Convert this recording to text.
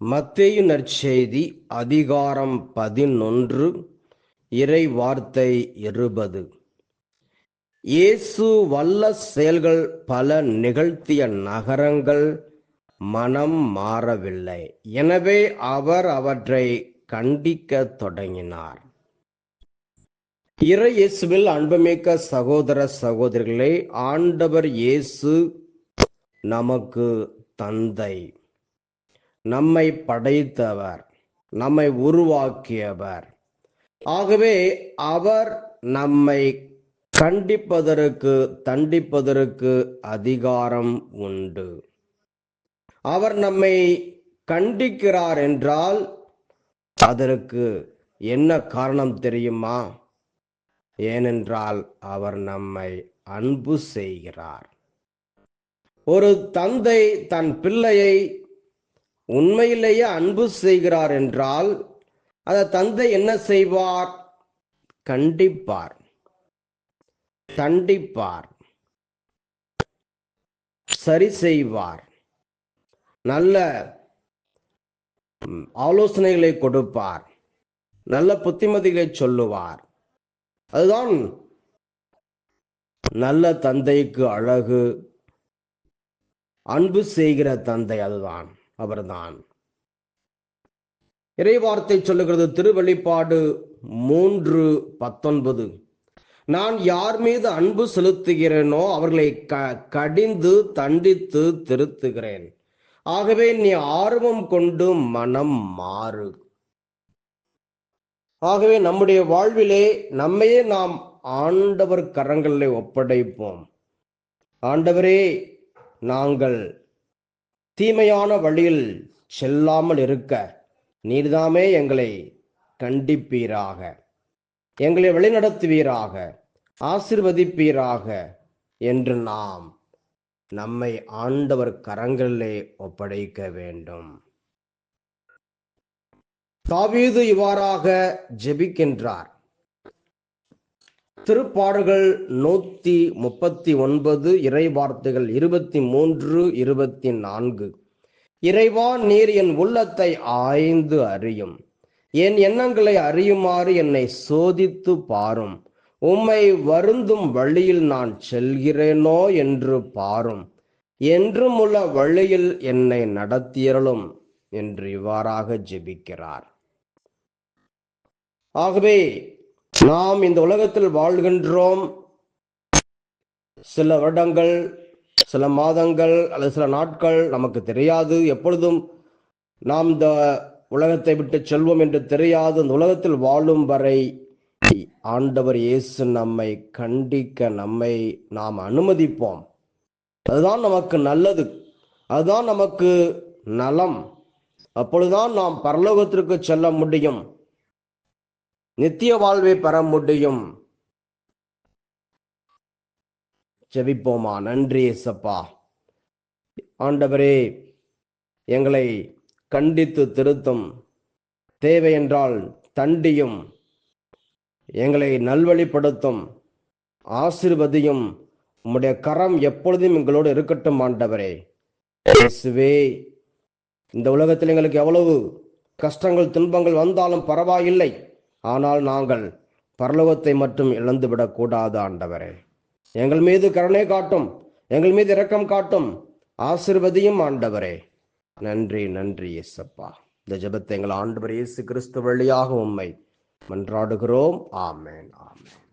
மத்தேயு நற்செய்தி அதிகாரம் பதினொன்று இறை வார்த்தை இருபது. இயேசு வல்ல செயல்கள் பல நிகழ்த்திய நகரங்கள் மனம் மாறவில்லை. எனவே அவர் அவற்றை கண்டிக்க தொடங்கினார். இறை இயேசுவில் அன்புமிக்க சகோதர சகோதரிகளை ஆண்டவர் இயேசு நமக்கு தந்தை. நம்மை படைத்தவர் நம்மை உருவாக்கியவர். ஆகவே அவர் நம்மை கண்டிப்பதற்கு தண்டிப்பதற்கு அதிகாரம் உண்டு. அவர் நம்மை கண்டிக்கிறார் என்றால் அதற்கு என்ன காரணம் தெரியுமா? ஏனென்றால் அவர் நம்மை அன்பு செய்கிறார். ஒரு தந்தை தன் பிள்ளையை உண்மையிலேயே அன்பு செய்கிறார் என்றால் அதை தந்தை என்ன செய்வார்? கண்டிப்பார். தண்டிப்பார் சரி செய்வார். நல்ல ஆலோசனைகளை கொடுப்பார். நல்ல புத்திமதிகளை சொல்லுவார். அதுதான் நல்ல தந்தைக்கு அழகு. அன்பு செய்கிற தந்தை அதுதான். அவர்தான். இறைவார்த்தை சொல்லுகிறது திருவெளிப்பாடு மூன்று பத்தொன்பது. நான் யார் மீது அன்பு செலுத்துகிறேனோ அவர்களை க கடிந்து தண்டித்து திருத்துகிறேன். ஆகவே நீ ஆர்வம் கொண்டு மனம் மாறு. ஆகவே நம்முடைய வாழ்விலே நம்மையே நாம் ஆண்டவர் கரங்களை ஒப்படைப்போம். ஆண்டவரே நாங்கள் தீமையான வழியில் செல்லாமல் இருக்க நீர்தாமே எங்களை கண்டிப்பீராக. எங்களை வழிநடத்துவீராக. ஆசிர்வதிப்பீராக என்று நாம் நம்மை ஆண்டவர் கரங்களிலே ஒப்படைக்க வேண்டும். தாவீது இவ்வாறாக ஜெபிக்கின்றார். திருப்பாடுகள் நூத்தி முப்பத்தி ஒன்பது இறை வார்த்தைகள் இருபத்தி மூன்று இருபத்தி நான்கு. இறைவா நீர் என் உள்ளத்தை ஆய்ந்து அறியும். என் எண்ணங்களை அறியுமாறு என்னை சோதித்து பாரும். உம்மை வருந்தும் வழியில் நான் செல்கிறேனோ என்று பாரும். என்றும் உள்ள வழியில் என்னை நடத்தியறலும் என்று இவ்வாறாக ஜெபிக்கிறார். ஆகவே நாம் இந்த உலகத்தில் வாழ்கின்றோம். சில வருடங்கள் சில மாதங்கள் அல்லது சில நாட்கள் நமக்கு தெரியாது. எப்பொழுதும் நாம் இந்த உலகத்தை விட்டு செல்வோம் என்று தெரியாது. இந்த உலகத்தில் வாழும் வரை ஆண்டவர் இயேசு நம்மை கண்டிக்க நம்மை நாம் அனுமதிப்போம். அதுதான் நமக்கு நல்லது. அதுதான் நமக்கு நலம். அப்பொழுதுதான் நாம் பரலோகத்திற்கு செல்ல முடியும். நித்திய வாழ்வை பெற முடியும் ஜெபிப்போமா? நன்றி எசப்பா ஆண்டவரே எங்களை கண்டித்து திருத்தும். தேவை என்றால் தண்டியும். எங்களை நல்வழிப்படுத்தும். ஆசிர்வதியும். உம்முடைய கரம் எப்பொழுதும் எங்களோடு இருக்கட்டும் ஆண்டவரே. இயேசுவே இந்த உலகத்தில் எங்களுக்கு எவ்வளவு கஷ்டங்கள் துன்பங்கள் வந்தாலும் பரவாயில்லை. ஆனால் நாங்கள் பரலோகத்தை மட்டும் இழந்துவிடக் கூடாது ஆண்டவரே. எங்கள் மீது கருணை காட்டும் எங்கள் மீது இரக்கம் காட்டும் ஆசிர்வதியும் ஆண்டவரே. நன்றி நன்றி இயேசப்பா. இந்த ஜபத்தை எங்கள் ஆண்டவர் இயேசு கிறிஸ்து வழியாக உண்மை மன்றாடுகிறோம். ஆமேன் ஆமேன்.